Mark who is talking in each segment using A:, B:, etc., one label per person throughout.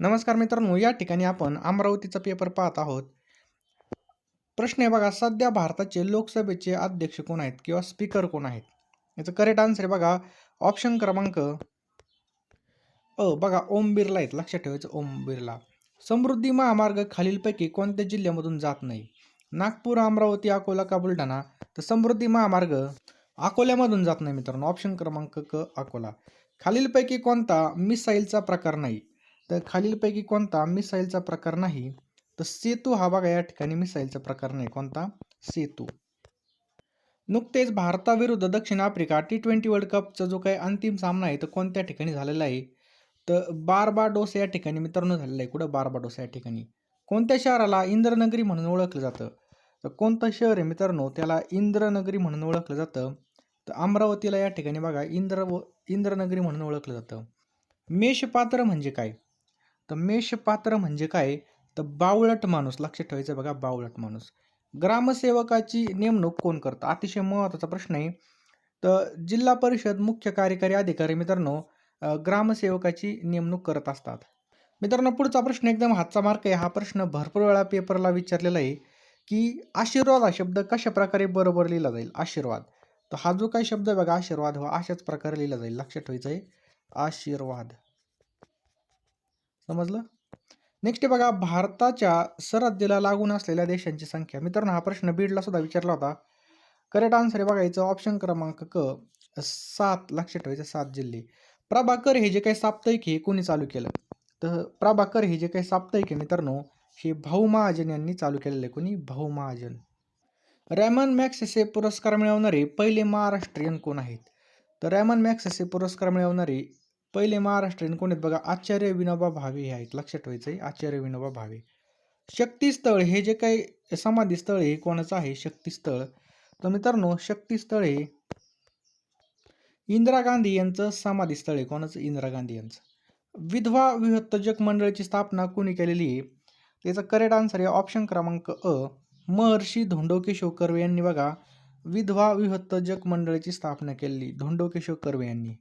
A: नमस्कार मित्रांनो या ठिकाणी आपण अमरावतीचा पेपर पाहत आहोत. प्रश्न आहे बघा सध्या भारताचे लोकसभेचे अध्यक्ष कोण आहेत किंवा स्पीकर कोण आहेत? याचं करेक्ट आन्सर आहे बघा ऑप्शन क्रमांक अ बघा ओम बिर्ला आहेत. लक्षात ठेवायचं ओम बिर्ला. समृद्धी महामार्ग खालीलपैकी कोणत्या जिल्ह्यामधून जात नाही? नागपूर अमरावती अकोला का बुलढाणा? तर समृद्धी महामार्ग अकोल्यामधून जात नाही मित्रांनो. ऑप्शन क्रमांक क अकोला. खालीलपैकी कोणता मिसाईलचा प्रकार नाही? तर खालीलपैकी कोणता मिसाईलचा प्रकार नाही? तर सेतू हा बघा या ठिकाणी मिसाईलचा प्रकार नाही. कोणता? सेतू. नुकतेच भारताविरुद्ध दक्षिण आफ्रिका टी ट्वेंटी वर्ल्ड कपचा जो काही अंतिम सामना आहे तो कोणत्या ठिकाणी झालेला आहे? तर बारबाडोस या ठिकाणी मित्रांनो झालेला आहे. कुठं? बारबाडोस या ठिकाणी. कोणत्या शहराला इंद्रनगरी म्हणून ओळखलं जातं? तर कोणतं शहर आहे मित्रांनो? त्याला इंद्रनगरी म्हणून ओळखलं जातं. तर अमरावतीला या ठिकाणी बघा इंद्र इंद्रनगरी म्हणून ओळखलं जातं. मेषपात्र म्हणजे काय? तर मेषपात्र म्हणजे काय? तर बावळट माणूस. लक्षात ठेवायचं बघा बावळट माणूस. ग्रामसेवकाची नेमणूक कोण करतं? अतिशय महत्त्वाचा प्रश्न आहे. तर जिल्हा परिषद मुख्य कार्यकारी अधिकारी मित्रांनो ग्रामसेवकाची नेमणूक करत असतात. मित्रांनो पुढचा प्रश्न एकदम हातचा मार्क आहे. हा प्रश्न भरपूर वेळा पेपरला विचारलेला आहे की आशीर्वाद हा शब्द कशा प्रकारे बरोबर लिहिला जाईल? आशीर्वाद. तर हा जो काही शब्द बघा आशीर्वाद हा अशाच प्रकारे लिहिला जाईल. लक्षात ठेवायचं आहे. आशीर्वाद. समजलं? नेक्स्ट बघा भारताच्या सरहद्दीला लागून असलेल्या देशांची संख्या. मित्रांनो हा प्रश्न बीडला सुद्धा विचारला होता. करेक्ट आन्सर आहे बघायचं ऑप्शन क्रमांक क सात लक्षात ठेवायचं सात जिल्हे. प्रभाकर हे जे काही साप्ताहिक हे कोणी चालू केलं? तर प्रभाकर हे जे काही साप्ताहिक आहे मित्रांनो हे भाऊ महाजन यांनी चालू केलेलं आहे. कोणी? भाऊ महाजन. रॅमन मॅक्सेसे पुरस्कार मिळवणारे पहिले महाराष्ट्रीयन कोण आहेत? तर रॅमन मॅक्सेसे पुरस्कार मिळवणारे पहिले महाराष्ट्रीयन कोण आहेत? बघा आचार्य विनोबा भावे हे आहेत. लक्षात ठेवायचं आहे आचार्य विनोबा भावे. शक्तीस्थळ हे जे काही समाधीस्थळ हे कोणाचं आहे? शक्तीस्थळ. तर मित्रांनो शक्तीस्थळ हे इंदिरा गांधी यांचं समाधीस्थळ आहे. कोणाचं? इंदिरा गांधी यांचं. विधवा विहत्तजक मंडळाची स्थापना कोणी केलेली आहे? त्याचा करेक्ट आन्सर आहे ऑप्शन क्रमांक अ. महर्षी धोंडोकेशव कर्वे यांनी बघा विधवा विहत्तजक मंडळाची स्थापना केलेली धोंडोकेशव कर्वे यांनी.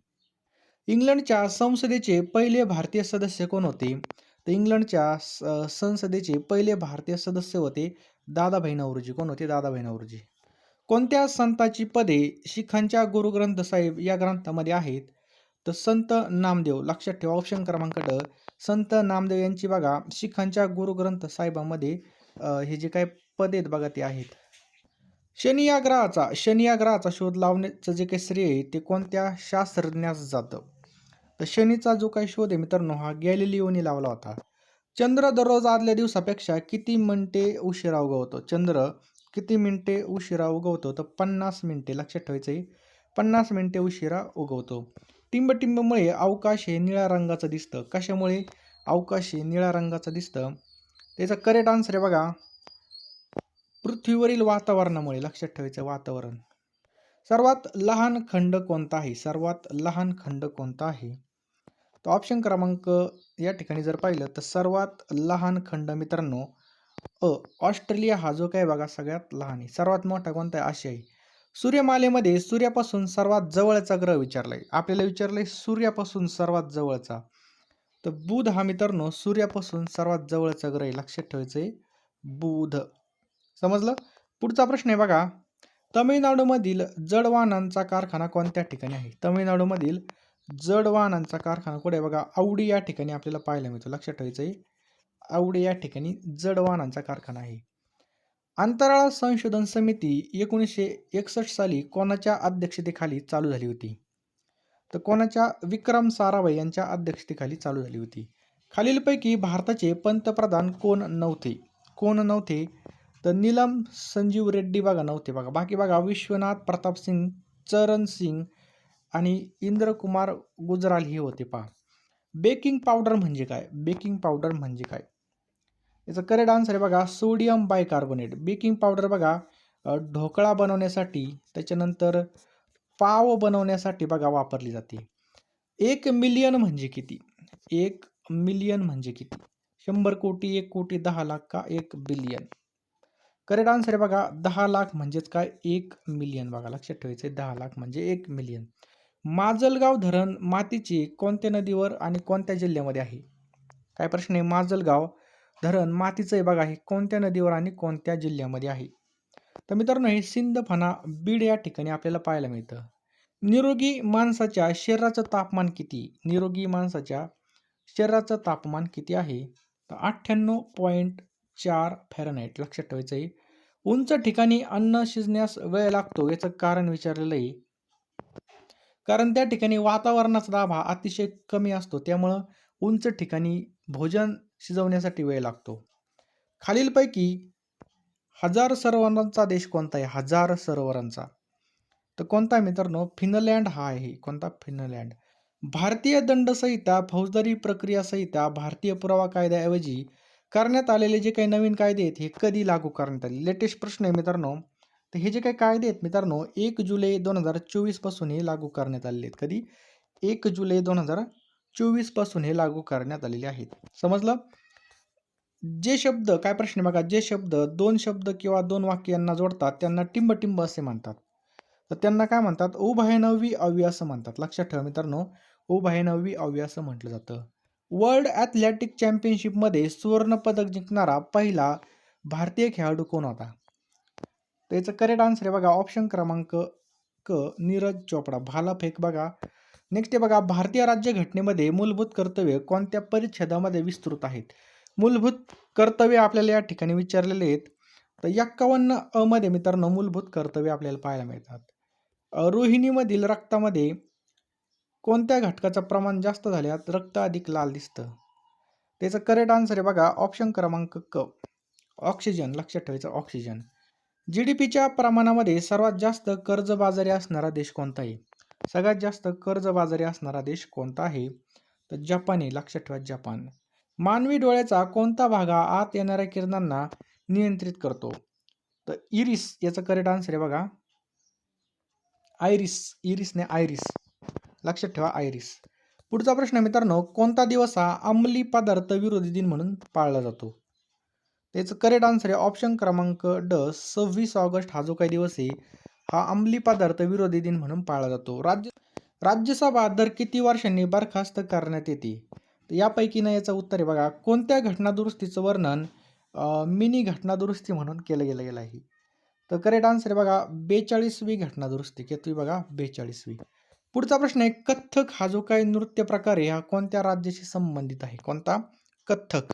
A: इंग्लंडच्या संसदेचे पहिले भारतीय सदस्य कोण होते? तर इंग्लंडच्या स- संसदेचे पहिले भारतीय सदस्य होते दादाभाई नवरोजी. कोण होते? दादाभाई नवरोजी. कोणत्या संताची पदे शिखांच्या गुरुग्रंथ साहेब या ग्रंथामध्ये आहेत? तर संत नामदेव. लक्षात ठेवा ऑप्शन क्रमांक ड संत नामदेव यांची बघा शिखांच्या गुरुग्रंथ साहेबामध्ये हे जे काही पदे आहेत बघा ते आहेत. शनी या ग्रहाचा शनी या ग्रहाचा शोध लावण्याचं जे काही श्रेय आहे ते कोणत्या शास्त्रज्ञास जातं? तर शनीचा जो काही शोध आहे मित्रांनो हा गॅलिलिओने लावला होता. चंद्र दररोज आदल्या दिवसापेक्षा किती मिनटे उशिरा उगवतो? चंद्र किती मिनटे उशिरा उगवतो? तर पन्नास मिनटे लक्षात ठेवायचं आहे पन्नास मिनटे उशिरा उगवतो. टिंबटिंबमुळे अवकाश हे निळ्या रंगाचं दिसतं. कशामुळे? अवकाश हे निळ्या रंगाचं दिसतं. त्याचा करेक्ट आन्सर आहे बघा. पृथ्वीवरील वातावरणामुळे लक्षात ठेवायचं वातावरण. सर्वात लहान खंड कोणता आहे? सर्वात लहान खंड कोणता आहे? तर ऑप्शन क्रमांक या ठिकाणी जर पाहिलं तर सर्वात लहान खंड मित्रांनो अ ऑस्ट्रेलिया हा जो काय बघा सगळ्यात लहान आहे. सर्वात मोठा कोणता आहे? आशियाई सूर्यमालेमध्ये सूर्यापासून सर्वात जवळचा ग्रह विचारलाय आपल्याला विचारलंय सूर्यापासून सर्वात जवळचा. तर बुध हा मित्रांनो सूर्यापासून सर्वात जवळचा ग्रह आहे. लक्षात ठेवायचं आहे बुध. समजलं? पुढचा प्रश्न आहे बघा. तमिळनाडूमधील जडवाहनांचा कारखाना कोणत्या ठिकाणी आहे? तमिळनाडूमधील जड वाहनांचा कारखाना कुठे आहे? बघा आवडी या ठिकाणी आपल्याला पाहायला मिळतो. लक्षात ठेवायचं आहे. आवडी या ठिकाणी जड वाहनांचा कारखाना आहे. अंतराळ संशोधन समिती एकोणीसशे एकसष्ट साली कोणाच्या अध्यक्षतेखाली चालू झाली होती? तर कोणाच्या? विक्रम साराभाई यांच्या अध्यक्षतेखाली चालू झाली होती. खालीलपैकी भारताचे पंतप्रधान कोण नव्हते? कोण नव्हते? तर नीलम संजीव रेड्डी बघा नव्हते बघा. बाकी बघा विश्वनाथ प्रताप सिंग चरण सिंग आणि इंद्रकुमार गुजराल हे होते पहा. बेकिंग पावडर म्हणजे काय? बेकिंग पावडर म्हणजे काय? याचं करेक्ट आन्सर आहे बघा सोडियम बायकार्बोनेट बेकिंग पावडर बघा ढोकळा बनवण्यासाठी त्याच्यानंतर पाव बनवण्यासाठी बघा वापरली जाते. एक मिलियन म्हणजे किती? एक मिलियन म्हणजे किती? शंभर कोटी एक कोटी दहा लाख का एक बिलियन करेक्ट आन्सर आहे बघा दहा लाख म्हणजेच काय? एक मिलियन बघा लक्षात ठेवायचं आहे दहा लाख म्हणजे एक मिलियन माजलगाव धरण मातीची कोणत्या नदीवर आणि कोणत्या जिल्ह्यामध्ये आहे? काय प्रश्न आहे? माजलगाव धरण मातीचं आहे बघा हे कोणत्या नदीवर आणि कोणत्या जिल्ह्यामध्ये आहे? तर मित्रांनो हे सिंदफणा बीड या ठिकाणी आपल्याला पाहायला मिळतं. निरोगी माणसाच्या शरीराचं तापमान किती? निरोगी माणसाच्या शरीराचं तापमान किती आहे? तर अठ्ठ्याण्णव पॉईंट चार फॅरनाईट लक्षात ठेवायचं आहे उंच ठिकाणी अन्न शिजण्यास वेळ लागतो याचं कारण विचारलेलं आहे. कारण त्या ठिकाणी वातावरणाचा दाब हा अतिशय कमी असतो. त्यामुळं उंच ठिकाणी भोजन शिजवण्यासाठी वेळ लागतो. खालीलपैकी हजार सरोवरांचा देश कोणता आहे? हजार सरोवरांचा. तर कोणता आहे मित्रांनो? फिनलँड हा आहे. कोणता? फिनलँड. भारतीय दंड संहिता फौजदारी प्रक्रिया संहिता भारतीय पुरावा कायद्याऐवजी करण्यात आलेले जे काही नवीन कायदे आहेत हे कधी लागू करण्यात आले? लेटेस्ट प्रश्न आहे मित्रांनो तर हे जे काही कायदे आहेत मित्रांनो एक जुलै दोन हजार चोवीसपासून हे लागू करण्यात आलेले आहेत. कधी? एक जुलै दोन हजार चोवीसपासून हे लागू करण्यात आलेले आहेत. समजलं? जे शब्द काय प्रश्न बघा जे शब्द दोन शब्द किंवा दोन वाक्यांना जोडतात त्यांना टिंब असे म्हणतात. तर त्यांना काय म्हणतात? उभयनवी अव्य असं म्हणतात. लक्षात ठेवा मित्रांनो उभयनवी अव्य असं म्हटलं जातं. वर्ल्ड ॲथलेटिक चॅम्पियनशिपमध्ये सुवर्णपदक जिंकणारा पहिला भारतीय खेळाडू कोण होता? त्याचं करेक्ट आन्सर आहे बघा ऑप्शन क्रमांक क नीरज चोपडा. भालाफेक बघा. नेक्स्ट आहे बघा भारतीय राज्यघटनेमध्ये मूलभूत कर्तव्य कोणत्या परिच्छेदामध्ये विस्तृत आहेत? मूलभूत कर्तव्य आपल्याला या ठिकाणी विचारलेले आहेत. तर एक्कावन्न अ मध्ये मित्रांनो मूलभूत कर्तव्य आपल्याला पाहायला मिळतात. रोहिणीमधील रक्तामध्ये कोणत्या घटकाचं प्रमाण जास्त झाल्यात? रक्त अधिक लाल दिसतं. त्याचं करेक्ट आन्सर आहे बघा ऑप्शन क्रमांक क. ऑक्सिजन लक्षात ठेवायचं ऑक्सिजन जी डी पीच्या प्रमाणामध्ये सर्वात जास्त कर्जबाजारी असणारा देश कोणता आहे? सगळ्यात जास्त कर्जबाजारी असणारा देश कोणता आहे? तर जपान आहे. लक्षात ठेवा जपान. मानवी डोळ्याचा कोणता भाग हा आत येणाऱ्या किरणांना नियंत्रित करतो? तर इरिस याचं करेक्ट आन्सर आहे बघा. आयरिस इरिसने आयरिस. लक्षात ठेवा आयरिस. पुढचा प्रश्न मित्रांनो कोणता दिवस हा अंमली पदार्थ विरोधी दिन म्हणून पाळला जातो? त्याचं करेक्ट आन्सर आहे ऑप्शन क्रमांक ड सव्वीस ऑगस्ट हा जो काही दिवस आहे हा अंमली पदार्थ विरोधी दिन म्हणून पाळला जातो. राज्य राज्यसभा दर किती वर्षांनी बरखास्त करण्यात येते? तर यापैकी ना याचं उत्तर आहे बघा कोणत्या घटनादुरुस्तीचं वर्णन मिनी घटनादुरुस्ती म्हणून केलं गेलं गेलं आहे? तर करेक्ट आन्सर आहे बघा बेचाळीसवी घटनादुरुस्ती. तुम्ही बघा बेचाळीसवी. पुढचा प्रश्न आहे कथ्थक हा जो काही नृत्य प्रकार आहे हा कोणत्या राज्याशी संबंधित आहे? कोणता? कथ्थक.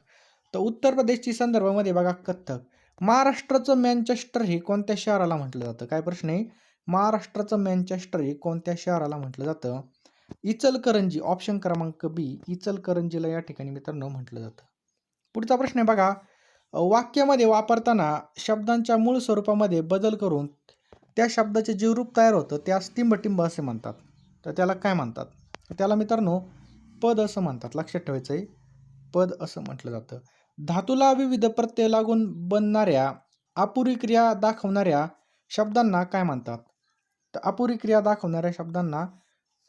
A: तर उत्तर प्रदेशची संदर्भामध्ये बघा कथ्थक. महाराष्ट्राचं मँचेस्टर हे कोणत्या शहराला म्हटलं जातं? काय प्रश्न आहे? महाराष्ट्राचं मँचेस्टर हे कोणत्या शहराला म्हटलं जातं? इचलकरंजी ऑप्शन क्रमांक बी इचलकरंजीला या ठिकाणी मित्रांनो म्हटलं जातं. पुढचा प्रश्न आहे बघा. वाक्यामध्ये वापरताना शब्दांच्या मूळ स्वरूपामध्ये बदल करून त्या शब्दाचे जे रूप तयार होतं त्यास टिंबटिंब असे म्हणतात. तर त्याला काय म्हणतात? त्याला मित्रांनो पद असं म्हणतात. लक्षात ठेवायचं आहे पद असं म्हटलं जातं. धातूला विविध प्रत्यय लागून बनणाऱ्या अपुरी क्रिया दाखवणाऱ्या शब्दांना काय म्हणतात? तर अपुरी क्रिया दाखवणाऱ्या शब्दांना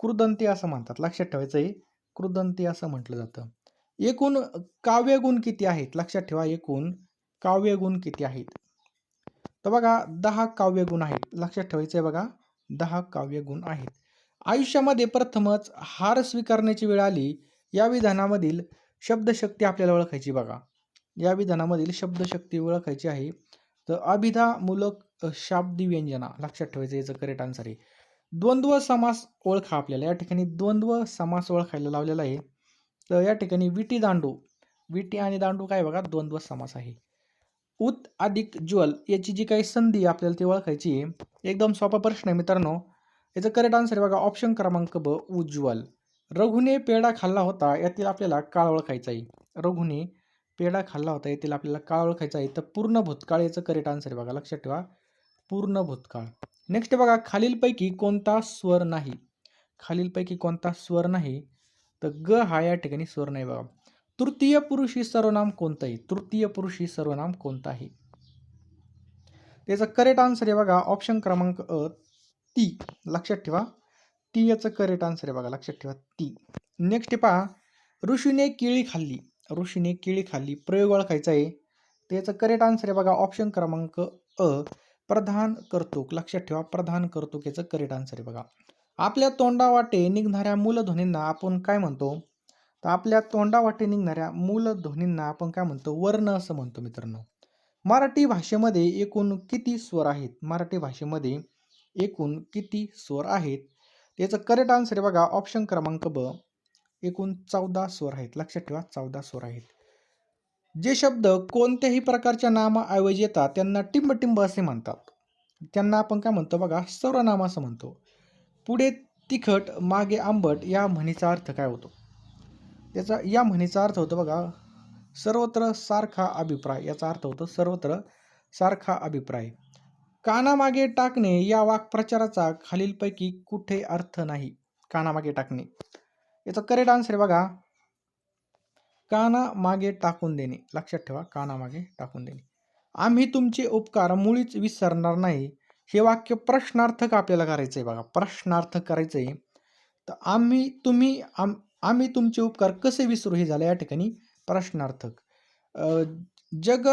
A: कृदंती असं म्हणतात. लक्षात ठेवायचं आहे. कृदंती असं म्हटलं जातं. एकूण काव्यगुण किती आहेत? लक्षात ठेवा एकूण काव्यगुण किती आहेत? तर बघा दहा काव्यगुण आहेत. लक्षात ठेवायचं आहे बघा दहा काव्यगुण आहेत. आयुष्यामध्ये प्रथमच हार स्वीकारण्याची वेळ आली. या विधानामधील शब्दशक्ती आपल्याला ओळखायची बघा. या विधानामधील शब्दशक्ती ओळखायची आहे. तर अभिधामूलक शाब्दी व्यंजना लक्षात ठेवायचं याचं करेक्ट आन्सर आहे. द्वंद्व समास ओळखा आपल्याला या ठिकाणी द्वंद्व समास ओळखायला लावलेला आहे. तर या ठिकाणी विटी दांडू विटी आणि दांडू काय बघा द्वंद्व समास आहे. उत अधिक ज्वल याची जी काही संधी आपल्याला ती ओळखायची आहे. एकदम सोपा प्रश्न आहे मित्रांनो. याचं करेक्ट आन्सर आहे बघा ऑप्शन क्रमांक ब उज्ज्वल. रघुने पेढा खाल्ला होता यातील आपल्याला काळ ओळखायचा आहे. रघुने पेढा खाल्ला होता येथील आपल्याला काळ ओळखायचा आहे. तर पूर्ण भूतकाळ याचं करेक्ट आन्सर आहे बघा लक्षात ठेवा. पूर्ण भूतकाळ. नेक्स्ट बघा खालीलपैकी कोणता स्वर नाही? खालीलपैकी कोणता स्वर नाही? तर ग हा या ठिकाणी स्वर नाही बघा. तृतीय पुरुषी सर्वनाम कोणतं आहे? तृतीय पुरुषी सर्वनाम कोणता आहे? त्याचं करेक्ट आन्सर आहे बघा ऑप्शन क्रमांक अ ती. लक्षात ठेवा. ती याचं करेक्ट आन्सर आहे बघा लक्षात ठेवा ती. नेक्स्ट पहा ऋषीने केळी खाल्ली. ऋषीने केळी खाल्ली. प्रयोग ओळखायचा आहे. त्याचं करेक्ट आन्सर आहे बघा. ऑप्शन क्रमांक अ. प्रधान कर्तुक. लक्षात ठेवा. प्रधान कर्तुक याचं करेक्ट आन्सर आहे बघा. आपल्या तोंडावाटे निघणाऱ्या मूलध्वनींना आपण काय म्हणतो? तर आपल्या तोंडावाटे निघणाऱ्या मूलध्वनींना आपण काय म्हणतो? वर्ण असं म्हणतो मित्रांनो. मराठी भाषेमध्ये एकूण किती स्वर आहेत? मराठी भाषेमध्ये एकूण किती स्वर आहेत? याचं करेक्ट आन्सर आहे बघा. ऑप्शन क्रमांक ब. एकूण चौदा स्वर आहेत. लक्षात ठेवा चौदा स्वर आहेत. जे शब्द कोणत्याही प्रकारच्या नामाऐवजी येतात त्यांना टिंबटिंब असे म्हणतात. त्यांना आपण काय म्हणतो बघा? सर्वनाम असं म्हणतो. पुढे तिखट मागे आंबट या म्हणीचा अर्थ काय होतो? त्याचा या म्हणीचा अर्थ होतो बघा सर्वत्र सारखा अभिप्राय. याचा अर्थ होतो सर्वत्र सारखा अभिप्राय. कानामागे टाकणे या वाक्प्रचाराचा खालीलपैकी कुठे अर्थ नाही. कानामागे टाकणे. याचा करेक्ट आन्सर आहे बघा. काना मागे टाकून देणे. लक्षात ठेवा कानामागे टाकून देणे. आम्ही तुमचे उपकार मुळीच विसरणार नाही. हे वाक्य प्रश्नार्थक आपल्याला करायचं आहे बघा. प्रश्नार्थक करायचं आहे तर आम्ही तुम्ही आम आम्ही तुमचे उपकार कसे विसरू हे झालं या ठिकाणी प्रश्नार्थक. जग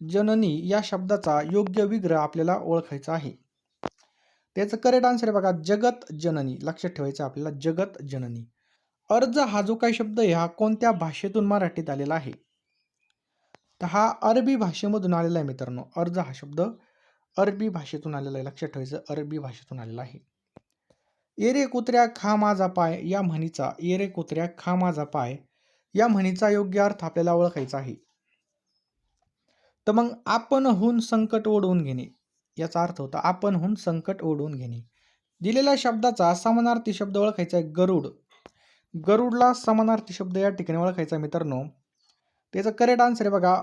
A: जननी या शब्दाचा योग्य विग्रह आपल्याला ओळखायचा आहे. त्याचं करेक्ट आन्सर आहे बघा जगत जननी. लक्षात ठेवायचं आपल्याला जगत जननी. अर्ज हा जो काही शब्द आहे हा कोणत्या भाषेतून मराठीत आलेला आहे? तर हा अरबी भाषेमधून आलेला आहे मित्रांनो. अर्ज हा शब्द अरबी भाषेतून आलेला आहे. लक्षात ठेवायचं अरबी भाषेतून आलेला आहे. येरे कुत्र्या खा माझा पाय या म्हणीचा येरे कुत्र्या खा माझा पाय या म्हणीचा योग्य अर्थ आपल्याला ओळखायचा आहे. तर मग आपणहून संकट ओढवून घेणे याचा अर्थ होता आपणहून संकट ओढवून घेणे. दिलेल्या शब्दाचा समानार्थी शब्द ओळखायचा आहे गरुड. गरुडला समानार्थी शब्द या ठिकाणी ओळखायचा मित्रांनो. त्याचं करेक्ट आन्सर आहे बघा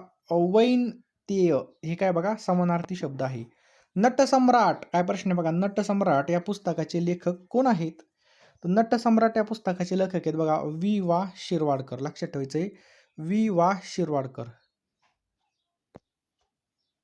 A: वैन तेय. हे काय बघा समानार्थी शब्द आहे. नटसम्राट काय प्रश्न आहे बघा नटसम्राट या पुस्तकाचे लेखक कोण आहेत? तर नटसम्राट या पुस्तकाचे लेखक आहेत बघा वि. वा. शिरवाडकर. लक्षात ठेवायचं आहे वि. वा. शिरवाडकर.